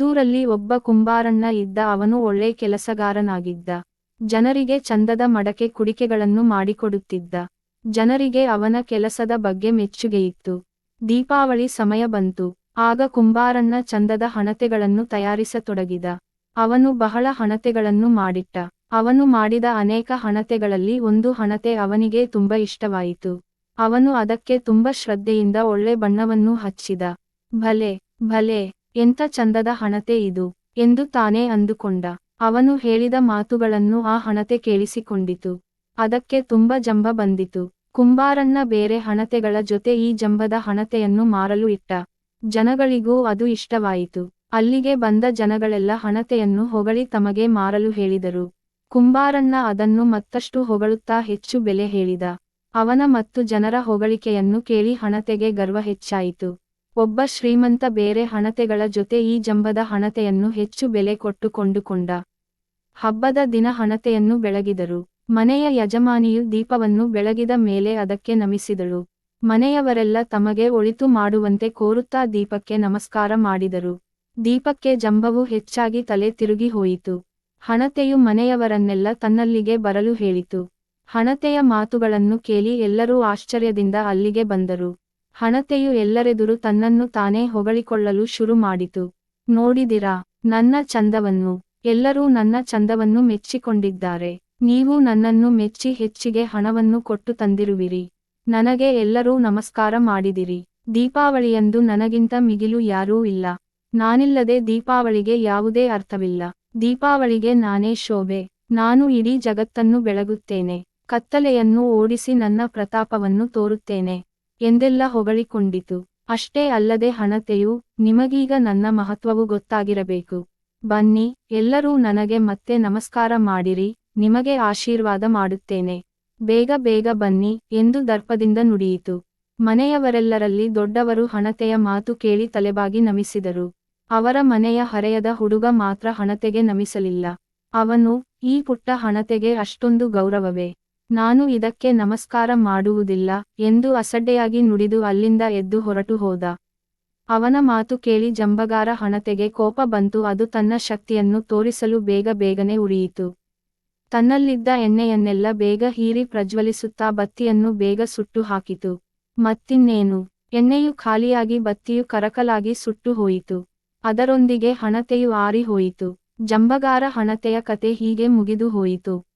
ಒಂದೂರಲ್ಲಿ ಒಬ್ಬ ಕುಂಬಾರಣ್ಣ ಇದ್ದ ಅವನು ಒಳ್ಳೆ ಕೆಲಸಗಾರನಾಗಿದ್ದ. ಜನರಿಗೆ ಚಂದದ ಮಡಕೆ ಕುಡಿಕೆಗಳನ್ನು ಮಾಡಿಕೊಡುತ್ತಿದ್ದ. ಜನರಿಗೆ ಅವನ ಕೆಲಸದ ಬಗ್ಗೆ ಮೆಚ್ಚುಗೆಯಿತ್ತು. ದೀಪಾವಳಿ ಸಮಯ ಬಂತು. ಆಗ ಕುಂಬಾರಣ್ಣ ಚಂದದ ಹಣತೆಗಳನ್ನು ತಯಾರಿಸತೊಡಗಿದ. ಅವನು ಬಹಳ ಹಣತೆಗಳನ್ನು ಮಾಡಿಟ್ಟ. ಅವನು ಮಾಡಿದ ಅನೇಕ ಹಣತೆಗಳಲ್ಲಿ ಒಂದು ಹಣತೆ ಅವನಿಗೆ ತುಂಬ ಇಷ್ಟವಾಯಿತು. ಅವನು ಅದಕ್ಕೆ ತುಂಬ ಶ್ರದ್ಧೆಯಿಂದ ಒಳ್ಳೆ ಬಣ್ಣವನ್ನು ಹಚ್ಚಿದ. ಭಲೆ ಭಲೆ ಎಂಥ ಚಂದದ ಹಣತೆ ಇದು ಎಂದು ತಾನೇ ಅಂದುಕೊಂಡ. ಅವನು ಹೇಳಿದ ಮಾತುಗಳನ್ನು ಆ ಹಣತೆ ಕೇಳಿಸಿಕೊಂಡಿತು. ಅದಕ್ಕೆ ತುಂಬ ಜಂಬ ಬಂದಿತು. ಕುಂಬಾರಣ್ಣ ಬೇರೆ ಹಣತೆಗಳ ಜೊತೆ ಈ ಜಂಬದ ಹಣತೆಯನ್ನು ಮಾರಲು ಇಟ್ಟ. ಜನಗಳಿಗೂ ಅದು ಇಷ್ಟವಾಯಿತು. ಅಲ್ಲಿಗೆ ಬಂದ ಜನಗಳೆಲ್ಲ ಹಣತೆಯನ್ನು ಹೊಗಳಿ ತಮಗೆ ಮಾರಲು ಹೇಳಿದರು. ಕುಂಬಾರಣ್ಣ ಅದನ್ನು ಮತ್ತಷ್ಟು ಹೊಗಳುತ್ತಾ ಹೆಚ್ಚು ಬೆಲೆ ಹೇಳಿದ. ಅವನ ಮತ್ತು ಜನರ ಹೊಗಳಿಕೆಯನ್ನು ಕೇಳಿ ಹಣತೆಗೆ ಗರ್ವ ಹೆಚ್ಚಾಯಿತು. ಒಬ್ಬ ಶ್ರೀಮಂತ ಬೇರೆ ಹಣತೆಗಳ ಜೊತೆ ಈ ಜಂಬದ ಹಣತೆಯನ್ನು ಹೆಚ್ಚು ಬೆಲೆ ಕೊಟ್ಟು ಕೊಂಡುಕೊಂಡ ಹಬ್ಬದ ದಿನ ಹಣತೆಯನ್ನು ಬೆಳಗಿದರು. ಮನೆಯ ಯಜಮಾನಿಯು ದೀಪವನ್ನು ಬೆಳಗಿದ ಮೇಲೆ ಅದಕ್ಕೆ ನಮಿಸಿದಳು. ಮನೆಯವರೆಲ್ಲ ತಮಗೆ ಒಳಿತು ಮಾಡುವಂತೆ ಕೋರುತ್ತಾ ದೀಪಕ್ಕೆ ನಮಸ್ಕಾರ ಮಾಡಿದರು. ದೀಪಕ್ಕೆ ಜಂಬವು ಹೆಚ್ಚಾಗಿ ತಲೆ ತಿರುಗಿ ಹೋಯಿತು. ಹಣತೆಯು ಮನೆಯವರನ್ನೆಲ್ಲ ತನ್ನಲ್ಲಿಗೆ ಬರಲು ಹೇಳಿತು. ಹಣತೆಯ ಮಾತುಗಳನ್ನು ಕೇಳಿ ಎಲ್ಲರೂ ಆಶ್ಚರ್ಯದಿಂದ ಅಲ್ಲಿಗೆ ಬಂದರು. ಹಣತೆಯು ಎಲ್ಲರೆದುರು ತನ್ನನ್ನು ತಾನೇ ಹೊಗಳಿಕೊಳ್ಳಲು ಶುರು ಮಾಡಿತು. ನೋಡಿದಿರಾ, ನನ್ನ ಚಂದವನ್ನು, ಎಲ್ಲರೂ ನನ್ನ ಚಂದವನ್ನು ಮೆಚ್ಚಿಕೊಂಡಿದ್ದಾರೆ. ನೀವು ನನ್ನನ್ನು ಮೆಚ್ಚಿ ಹೆಚ್ಚಿಗೆ ಹಣವನ್ನು ಕೊಟ್ಟು ತಂದಿರುವಿರಿ. ನನಗೆ ಎಲ್ಲರೂ ನಮಸ್ಕಾರ ಮಾಡಿದಿರಿ. ದೀಪಾವಳಿಯಂದು ನನಗಿಂತ ಮಿಗಿಲು ಯಾರೂ ಇಲ್ಲ. ನಾನಿಲ್ಲದೆ ದೀಪಾವಳಿಗೆ ಯಾವುದೇ ಅರ್ಥವಿಲ್ಲ. ದೀಪಾವಳಿಗೆ ನಾನೇ ಶೋಭೆ. ನಾನು ಇಡೀ ಜಗತ್ತನ್ನು ಬೆಳಗುತ್ತೇನೆ. ಕತ್ತಲೆಯನ್ನು ಓಡಿಸಿ ನನ್ನ ಪ್ರತಾಪವನ್ನು ತೋರುತ್ತೇನೆ. ಎಂದೆಲ್ಲ ಹೊಗಳಿಕೊಂಡಿತು. ಅಷ್ಟೇ ಅಲ್ಲದೆ ಹಣತೆಯು ನಿಮಗೀಗ ನನ್ನ ಮಹತ್ವವು ಗೊತ್ತಾಗಿರಬೇಕು. ಬನ್ನಿ, ಎಲ್ಲರೂ ನನಗೆ ಮತ್ತೆ ನಮಸ್ಕಾರ ಮಾಡಿರಿ, ನಿಮಗೆ ಆಶೀರ್ವಾದ ಮಾಡುತ್ತೇನೆ. ಬೇಗ ಬೇಗ ಬನ್ನಿ ಎಂದು ದರ್ಪದಿಂದ ನುಡಿಯಿತು. ಮನೆಯವರೆಲ್ಲರಲ್ಲಿ ದೊಡ್ಡವರು ಹಣತೆಯ ಮಾತು ಕೇಳಿ ತಲೆಬಾಗಿ ನಮಿಸಿದರು. ಅವರ ಮನೆಯ ಹರೆಯದ ಹುಡುಗ ಮಾತ್ರ ಹಣತೆಗೆ ನಮಿಸಲಿಲ್ಲ. ಅವನು, ಈ ಪುಟ್ಟ ಹಣತೆಗೆ ಅಷ್ಟೊಂದು ಗೌರವವೇ. ನಾನು ಇದಕ್ಕೆ ನಮಸ್ಕಾರ ಮಾಡುವುದಿಲ್ಲ ಎಂದು ಅಸಡ್ಡೆಯಾಗಿ ನುಡಿದು ಅಲ್ಲಿಂದ ಎದ್ದು ಹೊರಟು ಹೋದ. ಅವನ ಮಾತು ಕೇಳಿ ಜಂಬಗಾರ ಹಣತೆಗೆ ಕೋಪ ಬಂತು, ಅದು ತನ್ನ ಶಕ್ತಿಯನ್ನು ತೋರಿಸಲು ಬೇಗ ಬೇಗನೆ ಉರಿಯಿತು. ತನ್ನಲ್ಲಿದ್ದ ಎಣ್ಣೆಯನ್ನೆಲ್ಲ ಬೇಗ ಹೀರಿ ಪ್ರಜ್ವಲಿಸುತ್ತಾ ಬತ್ತಿಯನ್ನು ಬೇಗ ಸುಟ್ಟು ಹಾಕಿತು. ಮತ್ತಿನ್ನೇನು? ಎಣ್ಣೆಯು ಖಾಲಿಯಾಗಿ ಬತ್ತಿಯು ಕರಕಲಾಗಿ ಸುಟ್ಟು ಹೋಯಿತು. ಅದರೊಂದಿಗೆ ಹಣತೆಯು ಆರಿ ಹೋಯಿತು ಜಂಬಗಾರ ಹಣತೆಯ ಕತೆ ಹೀಗೆ ಮುಗಿದು ಹೋಯಿತು.